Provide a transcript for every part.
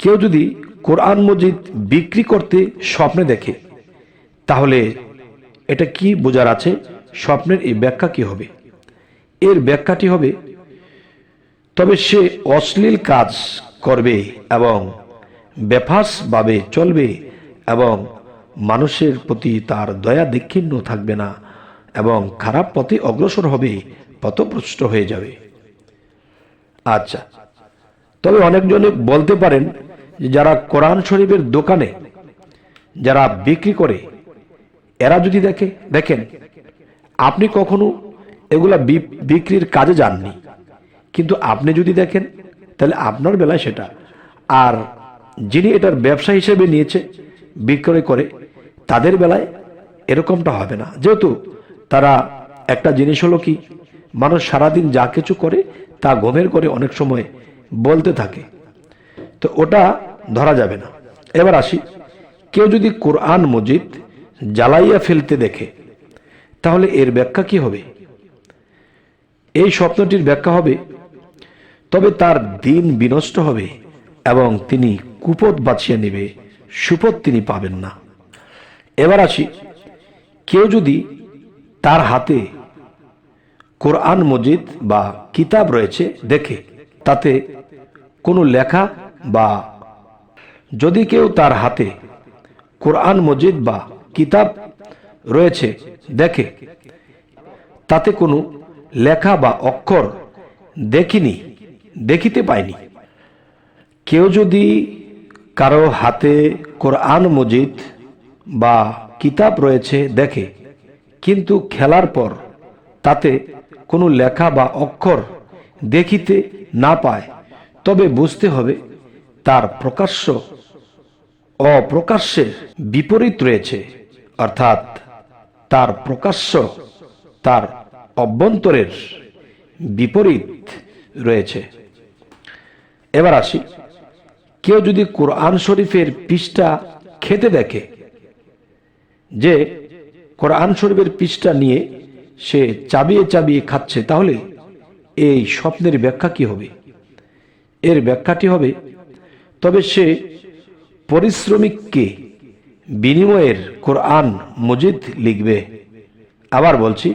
কেউ যদি কোরআন মজিদ বিক্রি করতে স্বপ্নে দেখে, তাহলে এটা কি বোঝার আছে? স্বপ্নের এই ব্যাখ্যা কি হবে? এর ব্যাখ্যাটি হবে, তবে সে অশ্লীল কাজ করবে এবং বেফাসভাবে চলবে এবং মানুষের প্রতি তার দয়া দীক্ষিণ্য থাকবে না এবং খারাপ পথে অগ্রসর হবে পথপ্রষ্ট হয়ে যাবে। আচ্ছা তবে অনেকজনে বলতে পারেন যারা কোরআন শরীফের দোকানে যারা বিক্রি করে, এরা যদি দেখে, দেখেন, আপনি কখনো এগুলা বিক্রির কাজে যাননি। কিন্তু আপনি যদি দেখেন, তাহলে আপনার বেলায় সেটা। আর যিনি এটার ব্যবসা হিসেবে নিয়েছে, বিক্রয় করে, তাদের বেলায় এরকমটা হবে না। যেহেতু তারা একটা জিনিস হলো কি, মানুষ সারাদিন যা কিছু করে, তা ঘুমের করে অনেক সময় বলতে থাকে। তো ওটা ধরা যাবে না। এবার আসি। কেউ যদি কোরআন মজিদ জ্বালাইয়া ফেলতে দেখে, তাহলে এর ব্যাখ্যা কি হবে? এই স্বপ্নটির ব্যাখ্যা হবে, তবে তার দিন বিনষ্ট হবে এবং তিনি কুপদ বাছিয়ে নেবে, সুপদ তিনি পাবেন না। এবার আসি। কেউ যদি তার হাতে কোরআন মজিদ বা কিতাব রয়েছে, দেখে তাতে কোনো লেখা বা যদি কেউ তার হাতে কোরআন মজিদ বা কিতাব রয়েছে, দেখে, তাতে কোনো লেখা বা অক্ষর দেখিনি, দেখিতে পায়নি। কেউ যদি কারও হাতে কোরআন মজিদ বা কিতাব রয়েছে, দেখে, কিন্তু খেলার পর তাতে কোনো লেখা বা অক্ষর দেখিতে না পায় তবে বুঝতে হবে তার প্রকাশ্য, অপ্রকাশ্যের বিপরীত রয়েছে। অর্থাৎ তার প্রকাশ্য, তার অভ্যন্তরের বিপরীত রয়েছে। এবার আসি। কেউ যদি কোরআন শরীফের পৃষ্ঠা খেতে দেখে যে কোরআন শরীফের পৃষ্ঠা নিয়ে সে চাবিয়ে চাবিয়ে খাচ্ছে, তাহলে এই স্বপ্নের ব্যাখ্যা কি হবে? এর ব্যাখ্যাটি হবে, তবে সে পরিশ্রমিককে বিনিময়ের কোরআন মজিদ লিখবে। আবার বলছি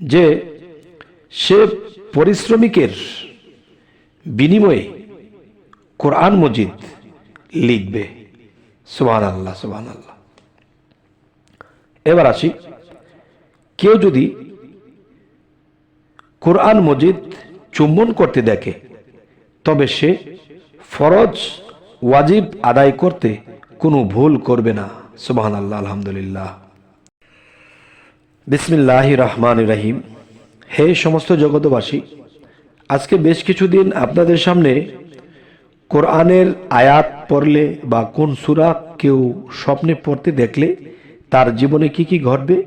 যে সে পরিশ্রমিকের বিনিময়ে কোরআন মজিদ লিখবে। সুবহান আল্লাহ সুবহান আল্লাহ এবার আসি, কেউ যদি কোরআন মজিদ চুম্বন করতে দেখে। তবে সে ফরজ ওয়াজিব আদায় করতে কোনো ভুল করবে না। সুবহান আল্লাহ আলহামদুলিল্লাহ। বিসমিল্লাহ রহমান রাহিম। হে সমস্ত জগতবাসী আজকে বেশ কিছুদিন আপনাদের সামনে কোরআনের আয়াত পড়লে বা কোন সুরা কেউ স্বপ্নে পড়তে দেখলে তার জীবনে কি কি ঘটবে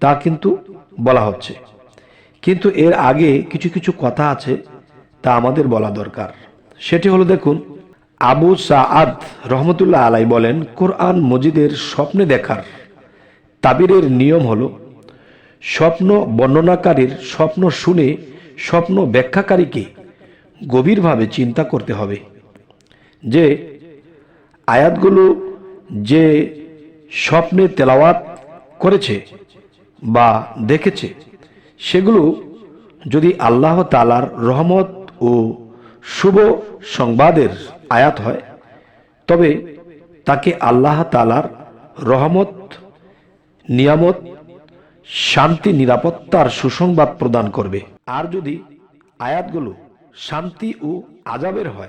তা কিন্তু বলা হচ্ছে। কিন্তু এর আগে কিছু কিছু কথা আছে তা আমাদের বলা দরকার। সেটি হলো দেখুন, আবু সাআদ রহমতুল্লাহ আলাই বলেন, কোরআন মজিদের স্বপ্নে দেখার তাবিরের নিয়ম হল, স্বপ্ন বর্ণনাকারীর স্বপ্ন শুনে স্বপ্ন ব্যাখ্যাকারীকে গভীরভাবে চিন্তা করতে হবে যে আয়াতগুলো যে স্বপ্নে তেলাওয়াত করেছে বা দেখেছে সেগুলো যদি আল্লাহ তালার রহমত ও শুভ সংবাদের আয়াত হয়, তবে তাকে আল্লাহ তালার রহমত, নিয়ামত, শান্তি, নিরাপত্তার সুসংবাদ প্রদান করবে। আর যদি আয়াতগুলো শান্তি ও আজাবের হয়,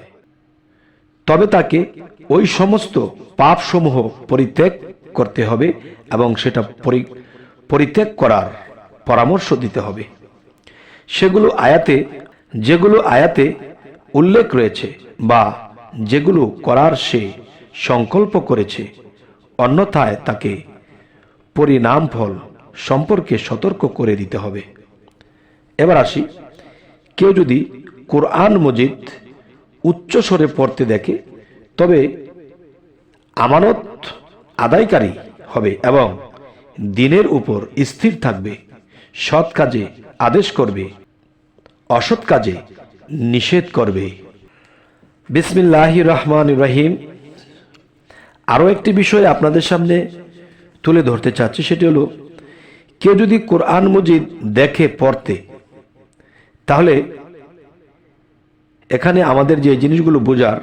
তবে তাকে ওই সমস্ত পাপসমূহ পরিত্যাগ করতে হবে এবং সেটা পরি- পরিত্যাগ করার পরামর্শ দিতে হবে। সেগুলো আয়াতে, যেগুলো আয়াতে উল্লেখ রয়েছে বা যেগুলো করার সে সংকল্প করেছে, অন্যথায় তাকে পরিণাম ফল সম্পর্কে সতর্ক করে দিতে হবে। এবার আসি, কেউ যদি কোরআন মজিদ উচ্চ স্বরে পড়তে দেখে, তবে আমানত আদায়কারী হবে এবং দিনের উপর স্থির থাকবে। সৎ কাজে আদেশ করবে, অসৎ কাজে নিষেধ করবে। বিসমিল্লাহ রহমান রহিম। আরও একটি বিষয় আপনাদের সামনে তুলে ধরতে চাচ্ছি, সেটি হলো, কেউ যদি কোরআন মজিদ দেখে, পড়তে, তাহলে এখানে আমাদের যে জিনিসগুলো বোঝার,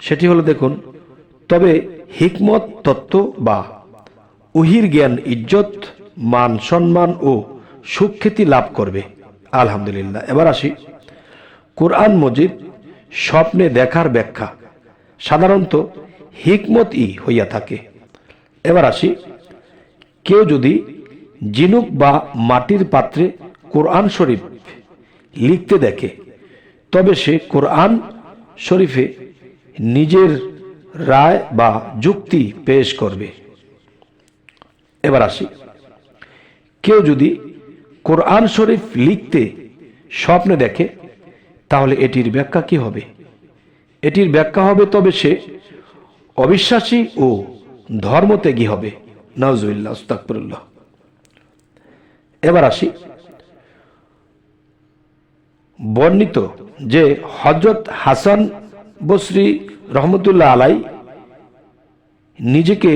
সেটি হলো দেখুন, তবে হিকমত, তত্ত্ব বা উহির জ্ঞান, ইজ্জত মান সম্মান ও সুখ্যাতি লাভ করবে। আলহামদুলিল্লাহ। এবার আসি। কোরআন মজিদ স্বপ্নে দেখার ব্যাখ্যা। সাধারণত হিকমত ই হইয়া থাকে। এবার আসি। কেউ যদি জিনুক বা মাটির পাত্রে কোরআন শরীফ লিখতে দেখে, তবে সে কোরআন শরীফে নিজের রায় বা যুক্তি পেশ করবে। এবার আসি। কেউ যদি কোরআন শরীফ লিখতে স্বপ্নে দেখে, তাহলে এটির ব্যাখ্যা কি হবে? এটির ব্যাখ্যা হবে, তবে সে অবিশ্বাসী ও ধর্মত্যাগী হবে। নজরুল্লাহ এবার আসি। বর্ণিত যে হজরত হাসান বসরি রহমতুল্লাহ আলাই নিজেকে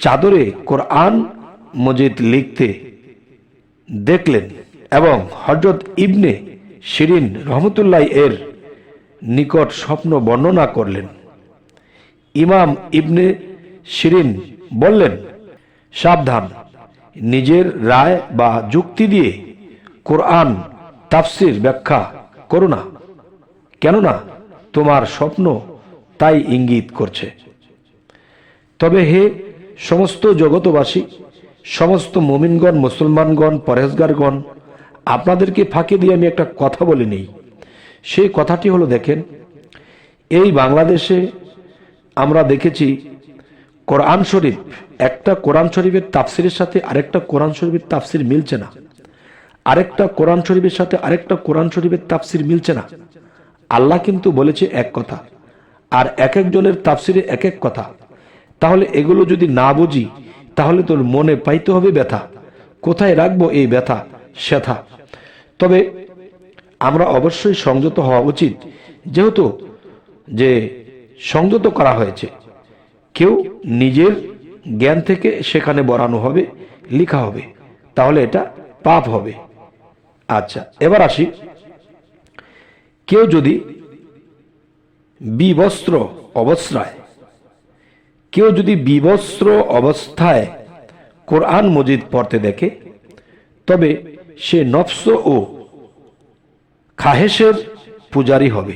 চাদরে কোরআন মজিদ লিখতে দেখলেন এবং হজরত ইবনে শিরিন রহমতুল্লাহ এর নিকট স্বপ্ন বর্ণনা করলেন। ইমাম ইবনে শিরিন বললেন, সাবধান, নিজের রায় বা যুক্তি দিয়ে কোরআন তাফসির ব্যাখ্যা করো না, কেননা তোমার স্বপ্ন তাই ইঙ্গিত করছে। তবে হে সমস্ত জগতবাসী সমস্ত মোমিনগণ, মুসলমানগণ পরেশগারগণ আপনাদেরকে ফাঁকি দিয়ে আমি একটা কথা বলে নেই। সেই কথাটি হলো, দেখেন, এই বাংলাদেশে আমরা দেখেছি, কোরআন শরীফ, একটা কোরআন শরীফের তাফসিরের সাথে আরেকটা কোরআন শরীফের তাফসির মিলছে না। আরেকটা কোরআন শরীফের সাথে আরেকটা কোরআন শরীফের তাফসির মিলছে না। আল্লাহ কিন্তু বলেছে এক কথা, আর এক একজনের তাফসিরে এক এক কথা। তাহলে এগুলো যদি না বুঝি তাহলে তোর মনে পাইতে হবে ব্যথা। কোথায় রাখব এই ব্যথা, সেথা? তবে আমরা অবশ্যই সংযত হওয়া উচিত, যেহেতু যে সংযত করা হয়েছে, কেউ নিজের জ্ঞান থেকে সেখানে বরানো হবে, লেখা হবে, তাহলে এটা পাপ হবে। আচ্ছা এবার আসি। কেউ যদি বিবস্ত্র অবস্থায় কেউ যদি বিবস্ত্র অবস্থায় কোরআন মজিদ পড়তে দেখে, তবে সে নফস ও খাহেসের পূজারি হবে।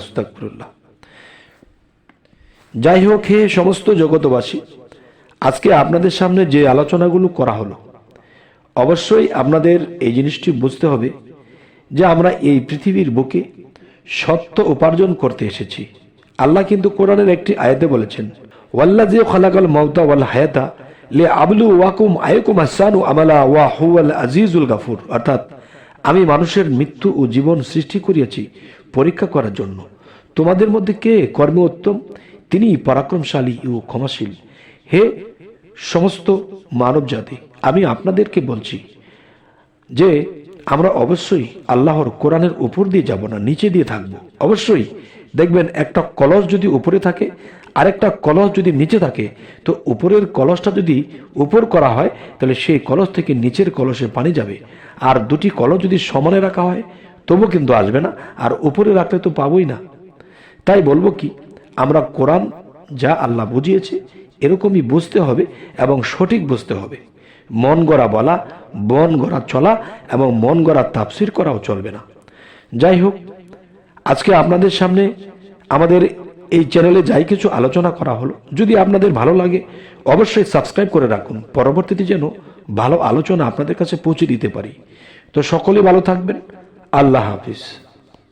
আস্তাগফিরুল্লাহ। যাই হোক, হে সমস্ত জগতবাসী, আজকে আপনাদের সামনে যে আলোচনাগুলো করা হলো, অবশ্যই আপনাদের এই জিনিসটি বুঝতে হবে যে আমরা এই পৃথিবীর বুকে সত্য উপার্জন করতে এসেছি। আল্লাহ কিন্তু কোরআনের একটি আয়াতে বলেছেন ওয়াল্লাজি খালাকাল মাউতা ওয়াল হায়াতা লে আবলু ওয়াকুম আয়কুম আসানু আমালা ওয়া হুয়াল আজিজুল গাফুর। অর্থাৎ, আমি মানুষের মৃত্যু ও জীবন সৃষ্টি করিয়াছি পরীক্ষা করার জন্য। তোমাদের মধ্যে কে কর্মে উত্তম? তিনি পরাক্রমশালী ও ক্ষমাশীল। হে সমস্ত মানব জাতি আমি আপনাদেরকে বলছি যে, আমরা অবশ্যই আল্লাহর কোরআনের উপর দিয়ে যাব না, নিচে দিয়ে থাকব। অবশ্যই দেখবেন একটা কলস যদি উপরে থাকে, আরেকটা কলস যদি নিচে থাকে, তো উপরের কলসটা যদি উপর করা হয়, তাহলে সেই কলস থেকে নিচের কলসে পানি যাবে। আর দুটি কলস যদি সমানে রাখা হয় তবু কিন্তু আসবে না, আর উপরে রাখলে তো পাবই না। তাই বলব কি, আমরা কোরআন যা আল্লাহ বুঝিয়েছে, এরকমই বুঝতে হবে এবং সঠিক বুঝতে হবে। মন গড়া বলা, মন গড়া চলা এবং মন গড়া তাপসির করাও চলবে না। যাই হোক আজকে আপনাদের সামনে আমাদের এই চ্যানেলে যাই কিছু আলোচনা করা হলো, যদি আপনাদের ভালো লাগে, অবশ্যই সাবস্ক্রাইব করে রাখুন। পরবর্তীতে যেন ভালো আলোচনা আপনাদের কাছে পৌঁছে দিতে পারি। তো সকলে ভালো থাকবেন। আল্লাহ হাফিজ।